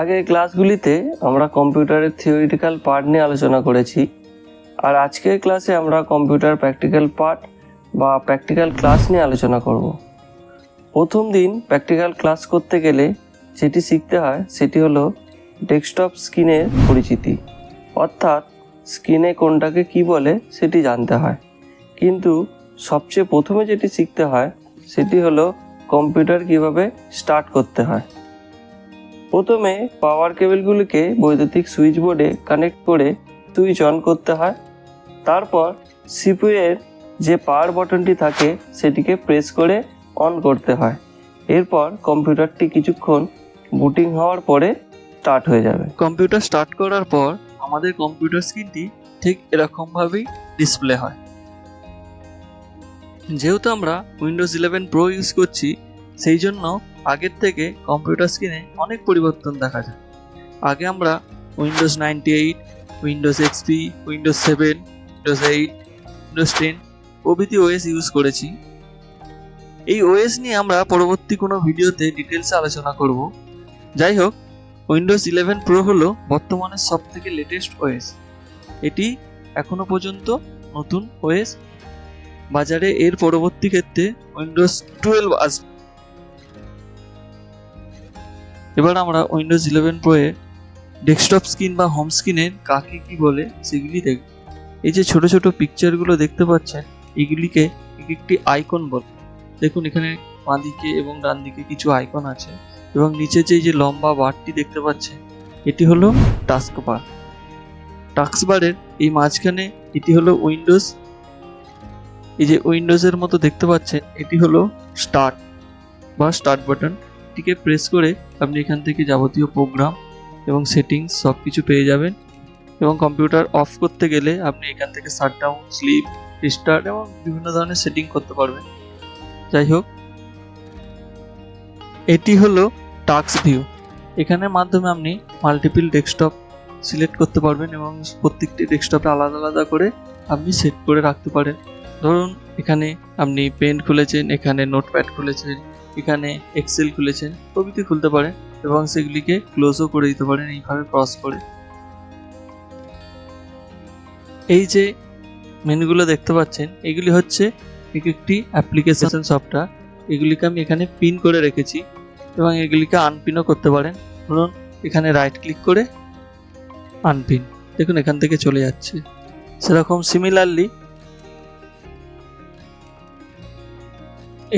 আগের ক্লাসগুলিতে আমরা কম্পিউটারের থিওরিটিক্যাল পার্ট নিয়ে আলোচনা করেছি, আর আজকের ক্লাসে আমরা কম্পিউটার প্র্যাকটিক্যাল পার্ট বা প্র্যাকটিক্যাল ক্লাস নিয়ে আলোচনা করব। প্রথম দিন প্র্যাকটিক্যাল ক্লাস করতে গেলে যেটি শিখতে হয় সেটি হলো ডেস্কটপ স্ক্রিনের পরিচিতি, অর্থাৎ স্ক্রিনে কোনটাকে কি বলে সেটি জানতে হয়। কিন্তু সবচেয়ে প্রথমে যেটি শিখতে হয় সেটি হলো কম্পিউটার কীভাবে স্টার্ট করতে হয়। প্রথমে পাওয়ার কেবলগুলিকে বৈদ্যুতিক সুইচ বোর্ডে কানেক্ট করে সুইচ অন করতে হয়। তারপর সিপিইউ এর যে পাওয়ার বাটনটি থাকে, সেটিকে প্রেস করে অন করতে হয়। এরপর কম্পিউটারটি কিছুক্ষণ বুটিং হওয়ার পরে স্টার্ট হয়ে যাবে। কম্পিউটার স্টার্ট করার পর আমাদের কম্পিউটার স্ক্রিনটি ঠিক এরকমভাবেই ডিসপ্লে হয়। যেহেতু আমরা উইন্ডোজ ইলেভেন প্রো ইউজ করছি, সেই জন্য আগের থেকে কম্পিউটার স্ক্রিনে অনেক পরিবর্তন দেখা যায়। আগে আমরা Windows ninety eight Windows XP Windows seven Windows eight Windows ten প্রভৃতি ওএস ইউজ করেছি। এই ওএস নিয়ে আমরা পরবর্তী কোনো ভিডিওতে ডিটেলসে আলোচনা করব। যাই হোক উইন্ডোজ ইলেভেন প্রো হলো বর্তমানে সব থেকে লেটেস্ট ওএস এটি এখনও পর্যন্ত নতুন ওএস বাজারে এর পরবর্তী ক্ষেত্রে উইন্ডোজ টুয়েলভ আসবে। এবার আমরা উইন্ডোজ ইলেভেন প্রো এ ডেস্কটপ স্ক্রিন বা হোম স্ক্রিনের কাকে কি বলে সেগুলি দেখব। এই যে ছোট ছোট পিকচারগুলো দেখতে পাচ্ছেন, এগুলিকে এক একটি আইকন বলে। দেখুন, এখানে বাঁ দিকে এবং ডান দিকে কিছু আইকন আছে এবং নিচে যে যে লম্বা বারটি দেখতে পাচ্ছেন, এটি হলো টাস্ক বার টাস্ক বারের এই মাঝখানে এটি হলো উইন্ডোজ এই যে উইন্ডোজের মতো দেখতে পাচ্ছেন, এটি হলো স্টার্ট বা স্টার্ট বাটন এটিকে প্রেস করে আপনি এখান থেকে যাবতীয় প্রোগ্রাম এবং সেটিংস সব কিছু পেয়ে যাবেন এবং কম্পিউটার অফ করতে গেলে আপনি এখান থেকে শাটডাউন স্লিপ রিস্টার্ট এবং বিভিন্ন ধরনের সেটিং করতে পারবেন। যাই হোক, এটি হলো টাস্ক ভিউ এখানের মাধ্যমে আপনি মাল্টিপল ডেস্কটপ সিলেক্ট করতে পারবেন এবং প্রত্যেকটি ডেস্কটপে আলাদা আলাদা করে আপনি সেট করে রাখতে পারেন। ধরুন, এখানে আপনি পেন খুলেছেন, এখানে নোটপ্যাড খুলেছেন এখানে এক্সেল খুলেছেন, প্রভৃতি খুলতে পারেন এবং সেগুলিকে ক্লোজও করে দিতে পারেন, এইভাবে ক্রস করে। এই যে মেনুগুলো দেখতে পাচ্ছেন, এগুলি হচ্ছে এক একটি অ্যাপ্লিকেশন সফটওয়্যার এগুলিকে আমি এখানে পিন করে রেখেছি এবং এগুলিকে আনপিনও করতে পারেন। ধরুন, এখানে রাইট ক্লিক করে আনপিন দেখুন, এখান থেকে চলে যাচ্ছে। সেরকম সিমিলারলি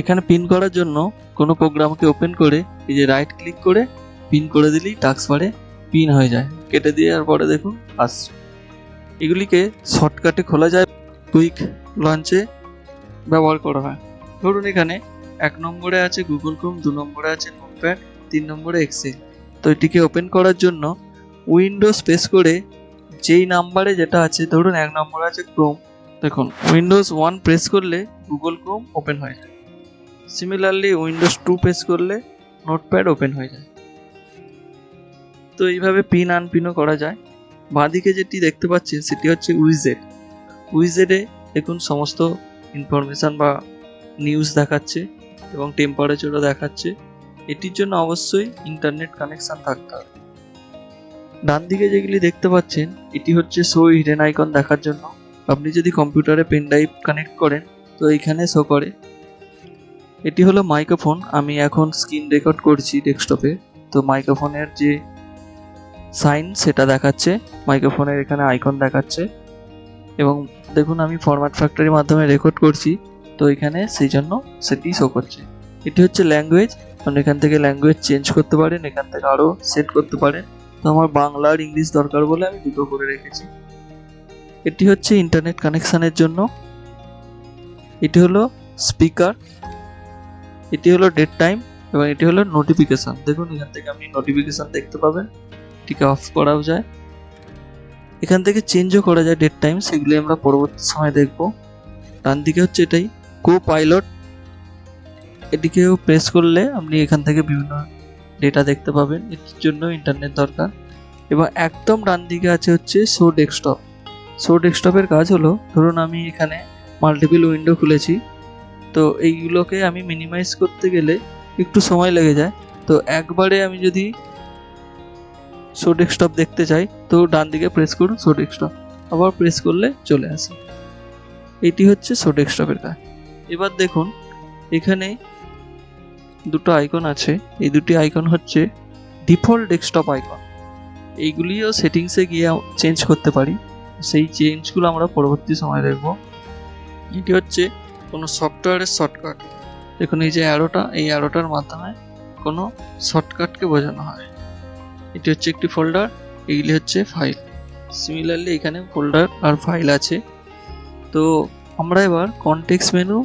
এখানে পিন করার জন্য কোনো প্রোগ্রামকে ওপেন করে এই যে রাইট ক্লিক করে পিন করে দিলেই টাস্ক বারে পিন হয়ে যায়। কেটে দেওয়ার পরে দেখুন আসছে এগুলিকে শর্টকাটে খোলা যায় কুইক লঞ্চে ব্যবহার করা হয়। ধরুন এখানে এক নম্বরে আছে গুগল ক্রোম দু নম্বরে আছে নোটপ্যাড তিন নম্বরে এক্সেল তো এটিকে ওপেন করার জন্য উইন্ডোজ প্রেস করে যেই নাম্বারে যেটা আছে, ধরুন এক নম্বরে আছে ক্রোম দেখুন উইন্ডোজ ওয়ান প্রেস করলে গুগল ক্রোম ওপেন হয়ে সিমিলারলি উইন্ডোজ টু প্রেস করলে নোটপ্যাড ওপেন হয়ে যায়। তো এইভাবে পিন আনপিনও করা যায়। বাঁদিকে যেটি দেখতে পাচ্ছেন, সেটি হচ্ছে উইজেড উইজেডে দেখুন সমস্ত ইনফরমেশান বা নিউজ দেখাচ্ছে এবং টেম্পারেচারও দেখাচ্ছে। এটির জন্য অবশ্যই ইন্টারনেট কানেকশান থাকতে হবে। ডান দিকে যেগুলি দেখতে পাচ্ছেন, এটি হচ্ছে শো হিডেন আইকন দেখার জন্য। আপনি যদি কম্পিউটারে পেন ড্রাইভ কানেক্ট করেন, তো এইখানে শো করে। এটি হলো মাইক্রোফোন। আমি এখন স্ক্রিন রেকর্ড করছি ডেস্কটপে। তো মাইক্রোফোনের যে সাইন, সেটা দেখাচ্ছে। মাইক্রোফোনের এখানে আইকন দেখাচ্ছে। এবং দেখুন, আমি ফরম্যাট ফ্যাক্টরির মাধ্যমে রেকর্ড করছি। তো এখানে সেই জন্য সেটি শো করছে। এটি হচ্ছে ল্যাঙ্গুয়েজ। আপনি এখান থেকে ল্যাঙ্গুয়েজ চেঞ্জ করতে পারেন, এখান থেকে আরও সেট করতে পারেন। তো আমার বাংলা আর ইংলিশ দরকার বলে আমি দুটো করে রেখেছি। এটি হচ্ছে ইন্টারনেট কানেকশানের জন্য। এটি হলো স্পিকার। এটি হলো ডেট টাইম এবং এটি হলো নোটিফিকেশান দেখুন, এখান থেকে আপনি নোটিফিকেশান দেখতে পাবেন। এটিকে অফ করাও যায়। এখান থেকে চেঞ্জও করা যায় ডেট টাইম সেগুলি আমরা পরবর্তী সময় দেখব। ডান দিকে হচ্ছে এটাই। কো পাইলট এটিকেও প্রেস করলে আপনি এখান থেকে বিভিন্ন ডেটা দেখতে পাবেন। এটির জন্য ইন্টারনেট দরকার। এবং একদম ডান দিকে আছে হচ্ছে শো ডেস্কটপ শো ডেস্কটপের কাজ হলো, ধরুন আমি এখানে মাল্টিপল উইন্ডো খুলেছি। তো এইগুলোকে আমি মিনিমাইজ করতে গেলে একটু সময় লেগে যায়। তো একবারে আমি যদি শো ডেস্কটপ দেখতে চাই, তো ডান দিকে প্রেস করুন শো ডেস্কটপ আবার প্রেস করলে চলে আসে। এটি হচ্ছে শো ডেস্কটপের কাজ। এবার দেখুন, এখানে দুটো আইকন আছে। এই দুটি আইকন হচ্ছে ডিফল্ট ডেস্কটপ আইকন এইগুলিও সেটিংসে গিয়ে চেঞ্জ করতে পারি। সেই চেঞ্জগুলো আমরা পরবর্তী সময় দেখব। এটি হচ্ছে কোনো সফটওয়্যারের শর্টকাট দেখুন, এই যে অ্যারোটা এই অ্যারোটার মাধ্যমে কোনো শর্টকাটকে বোঝানো হয়। এটি হচ্ছে একটি ফোল্ডার এইগুলি হচ্ছে ফাইল সিমিলারলি এখানে ফোল্ডার আর ফাইল আছে। তো আমরা এবার কনটেক্সট মেনু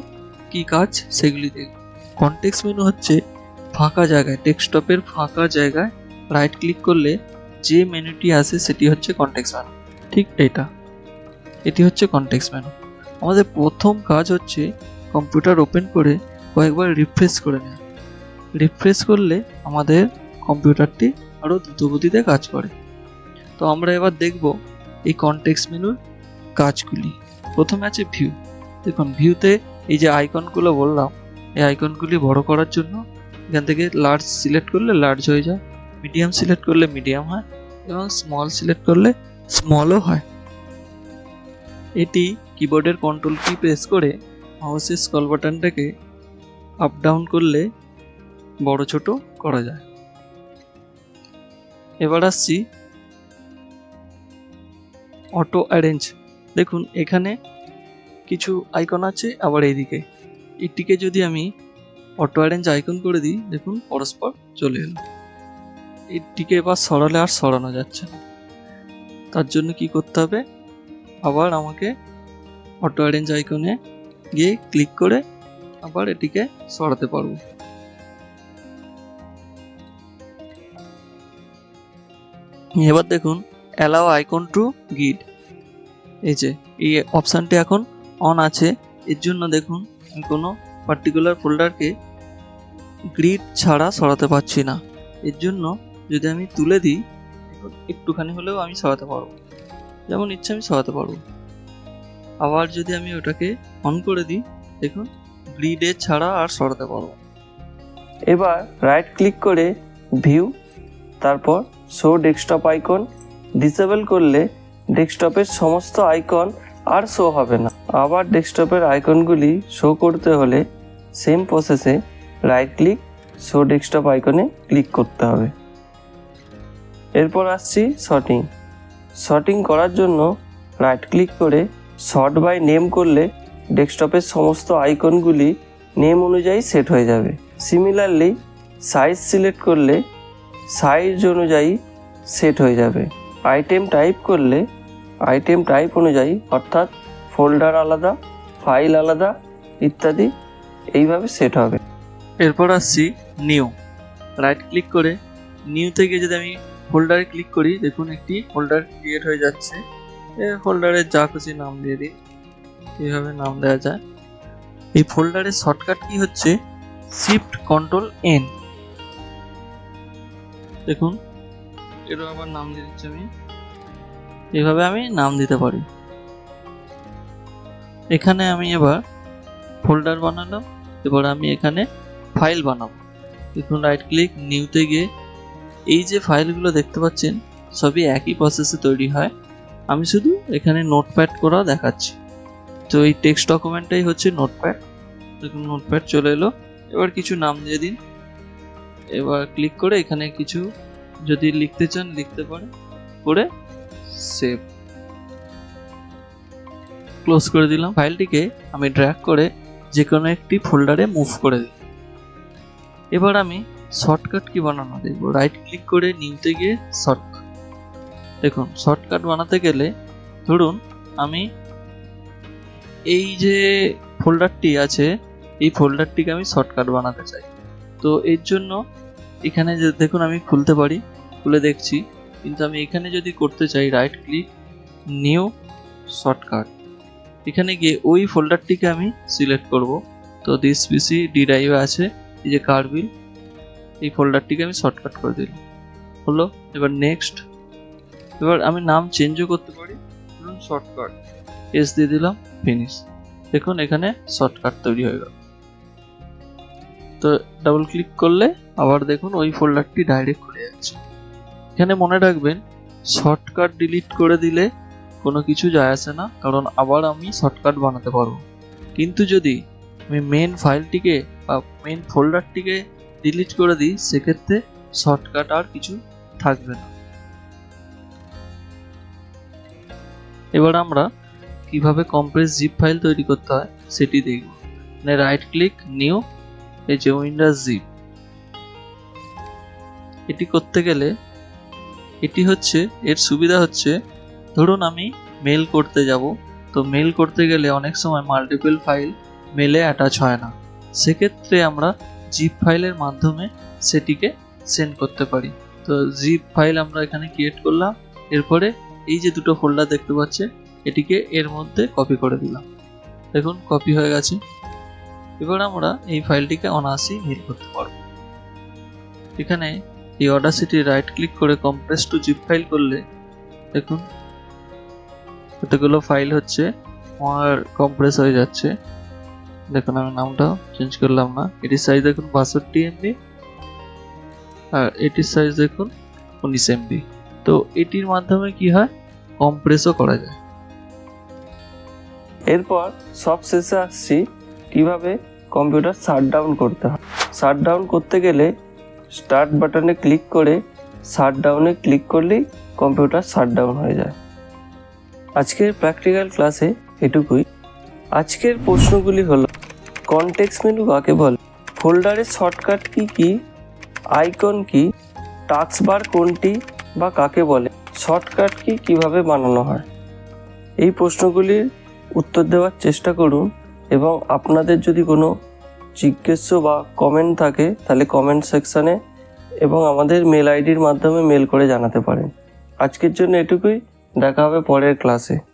কি কাজ, সেগুলি দেখব। কনটেক্সট মেনু হচ্ছে ফাঁকা জায়গায় ডেস্কটপের ফাঁকা জায়গায় রাইট ক্লিক করলে যে মেনুটি আসে, সেটি হচ্ছে কনটেক্সট মেনু ঠিক এটা। এটি হচ্ছে কনটেক্সট মেনু আমাদের প্রথম কাজ হচ্ছে কম্পিউটার ওপেন করে কয়েকবার রিফ্রেশ করে নেওয়া। রিফ্রেশ করলে আমাদের কম্পিউটারটি আরও দ্রুতগতিতে কাজ করে। তো আমরা এবার দেখব এই কনটেক্সট মেনুর কাজগুলি। প্রথমে আছে ভিউ দেখুন ভিউতে এই যে আইকনগুলো বললাম, এই আইকনগুলি বড় করার জন্য এখান থেকে লার্জ সিলেক্ট করলে লার্জ হয়ে যায় মিডিয়াম সিলেক্ট করলে মিডিয়াম হয় এবং স্মল সিলেক্ট করলে স্মলও হয়। এটি কিবোর্ডের কন্ট্রোল কি প্রেস করে মাউসের স্কল বাটনটাকে আপ ডাউন করলে বড় ছোট করা যায়। এবার আসছি অটো অ্যারেঞ্জ দেখুন, এখানে কিছু আইকন আছে, আবার এইদিকে। এটিকে যদি আমি অটো অ্যারেঞ্জ আইকন করে দিই, দেখুন, পরস্পর চলে এলো। এটিকে এবার সরালে আর সরানো যাচ্ছে না। তার জন্য কি করতে হবে? আবার আমাকে অটো অ্যারেঞ্জ আইকনে গিয়ে ক্লিক করে আবার এটিকে সরাতে পারব। এবার দেখুন অ্যালাও আইকন টু গিড এই যে, এই অপশানটি এখন অন আছে। এর জন্য দেখুন কোনো পার্টিকুলার ফোল্ডারকে গ্রিড ছাড়া সরাতে পারছি না। এর জন্য যদি আমি তুলে দিই, একটুখানি হলেও আমি সরাতে পারব। যেমন ইচ্ছে আমি সরাতে পারব। আবার যদি আমি ওটাকে অন করে দিই, দেখুন গ্রিডে ছাড়া আর সরাতে পারব এবার রাইট ক্লিক করে ভিউ তারপর শো ডেস্কটপ আইকন ডিসেবল করলে ডেস্কটপের সমস্ত আইকন আর শো হবে না। আবার ডেস্কটপের আইকনগুলি শো করতে হলে সেম প্রসেসে রাইট ক্লিক শো ডেস্কটপ আইকনে ক্লিক করতে হবে। এরপর আসছি শর্টিং শর্টিং করার জন্য রাইট ক্লিক করে শর্ট বাই নেম করলে ডেস্কটপের সমস্ত আইকনগুলি নেম অনুযায়ী সেট হয়ে যাবে। সিমিলারলি সাইজ সিলেক্ট করলে সাইজ অনুযায়ী সেট হয়ে যাবে। আইটেম টাইপ করলে আইটেম টাইপ অনুযায়ী, অর্থাৎ ফোল্ডার আলাদা ফাইল আলাদা, ইত্যাদি এইভাবে সেট হবে। এরপর আসছি নিউ রাইট ক্লিক করে নিউ থেকে যদি আমি ফোল্ডারে ক্লিক করি, দেখুন একটি ফোল্ডার ক্রিয়েট হয়ে যাচ্ছে। এ ফোল্ডারে যা খুশি নাম দিয়ে দিই। এইভাবে নাম দেওয়া যায়? এই ফোল্ডারের শর্টকাট কি হচ্ছে? শিফট কন্ট্রোল এন দেখুন, এরও আবার নাম দিয়ে দিচ্ছি আমি। এইভাবে আমি নাম দিতে পারি। এখানে আমি এবার ফোল্ডার বানালাম। এবার আমি এখানে ফাইল বানাবো। দেখুন রাইট ক্লিক নিউতে গিয়ে এই যে ফাইলগুলো দেখতে পাচ্ছেন, সবই একই প্রসেসে তৈরি হয়। আমি শুধু এখানে নোটপ্যাড করা দেখাচ্ছি। তো এই টেক্সট ডকুমেন্টটাই হচ্ছে নোটপ্যাড নোটপ্যাড চলে এলো। এবার কিছু নাম দিয়ে দিন। এবার ক্লিক করে এখানে কিছু যদি লিখতে চান, লিখতে পারেন। করে সেভ ক্লোজ করে দিলাম। ফাইলটিকে আমি ড্র্যাগ করে যে কোনো একটি ফোল্ডারে মুভ করে দিই। এবার আমি শর্টকাট কি বানানো? দেখব। রাইট ক্লিক করে নিউতে গিয়ে শর্টকাট দেখুন শর্টকাট বানাতে গেলে ধরুন আমি এই যে ফোল্ডারটি আছে, এই ফোল্ডারটিকে আমি শর্টকাট বানাতে চাই। তো এর জন্য এখানে যে, দেখুন আমি খুলতে পারি, খুলে দেখছি। কিন্তু আমি এখানে যদি করতে চাই রাইট ক্লিক নিউ শর্টকাট এখানে গিয়ে ওই ফোল্ডারটিকে আমি সিলেক্ট করব। তো দিস পিসি ডি ড্রাইভে আছে, এই যে কার্বিল এই ফোল্ডারটিকে আমি শর্টকাট করে দিলাম। হলো, এবার নেক্সট এবার আমি নাম চেঞ্জও করতে পারি। ধরুন শর্টকাট এস দিয়ে দিলাম ফিনিশ দেখুন এখানে শর্টকাট তৈরি হয়ে গেল। তো ডাবল ক্লিক করলে আবার দেখুন ওই ফোল্ডারটি ডাইরেক্ট খুলে যাচ্ছে। এখানে মনে রাখবেন শর্টকাট ডিলিট করে দিলে কোনো কিছু যায় আসে না, কারণ আবার আমি শর্টকাট বানাতে পারব। কিন্তু যদি আমি মেন ফাইলটিকে বা মেন ফোল্ডারটিকে ডিলিট করে দিই, সেক্ষেত্রে শর্টকাট আর কিছু থাকবে না। এবার আমরা কীভাবে কম্প্রেস জিপ ফাইল তৈরি করতে হয় সেটি দেখব। মানে রাইট ক্লিক নিউ এই যে উইন্ডোজ জিপ এটি করতে গেলে এটি হচ্ছে, এর সুবিধা হচ্ছে, ধরুন আমি মেল করতে যাব, তো মেল করতে গেলে অনেক সময় মাল্টিপল ফাইল মেলে অ্যাটাচ হয় না। সেক্ষেত্রে আমরা জিপ ফাইলের মাধ্যমে সেটিকে সেন্ড করতে পারি। তো জিপ ফাইল আমরা এখানে ক্রিয়েট করলাম, এরপরে এই যে দুটো ফোল্ডার দেখতে পাচ্ছে, এটিকে এর মধ্যে কপি করে দিলাম। দেখুন কপি হয়ে গেছে। এবার আমরা এই ফাইলটিকে অনায়াসেই মিল করতে পারব। এখানে এই অডাসিটি রাইট ক্লিক করে কম্প্রেস টু জিপ ফাইল করলে, দেখুন, এতগুলো ফাইল হচ্ছে, আমার কম্প্রেস হয়ে যাচ্ছে। দেখুন, আমি নামটা চেঞ্জ করলাম না। এটির সাইজ দেখুন বাষট্টি এমবি আর এটির সাইজ দেখুন উনিশ এমবি তো এটির মাধ্যমে কি হয়? কম্প্রেসও করা যায়। এরপর সব শেষে আসছি কীভাবে কম্পিউটার শাট ডাউন করতে হয়। শাট ডাউন করতে গেলে স্টার্ট বাটনে ক্লিক করে শাট ডাউনে ক্লিক করলেই কম্পিউটার শাট ডাউন হয়ে যায়। আজকের প্র্যাকটিক্যাল ক্লাসে এটুকুই। আজকের প্রশ্নগুলি হলো কনটেক্স মেনু কাকে বলে? ফোল্ডারের শর্টকাট কি কি? আইকন কি? টাস্ক বার কোনটি? বা কাকে বলে? শর্টকাট কি কীভাবে বানানো হয়? এই প্রশ্নগুলির উত্তর দেওয়ার চেষ্টা করুন এবং আপনাদের যদি কোনো জিজ্ঞেস বা কমেন্ট থাকে, তাহলে কমেন্ট সেকশানে এবং আমাদের মেল আইডির মাধ্যমে মেল করে জানাতে পারেন। আজকের জন্য এটুকুই। দেখা হবে পরের ক্লাসে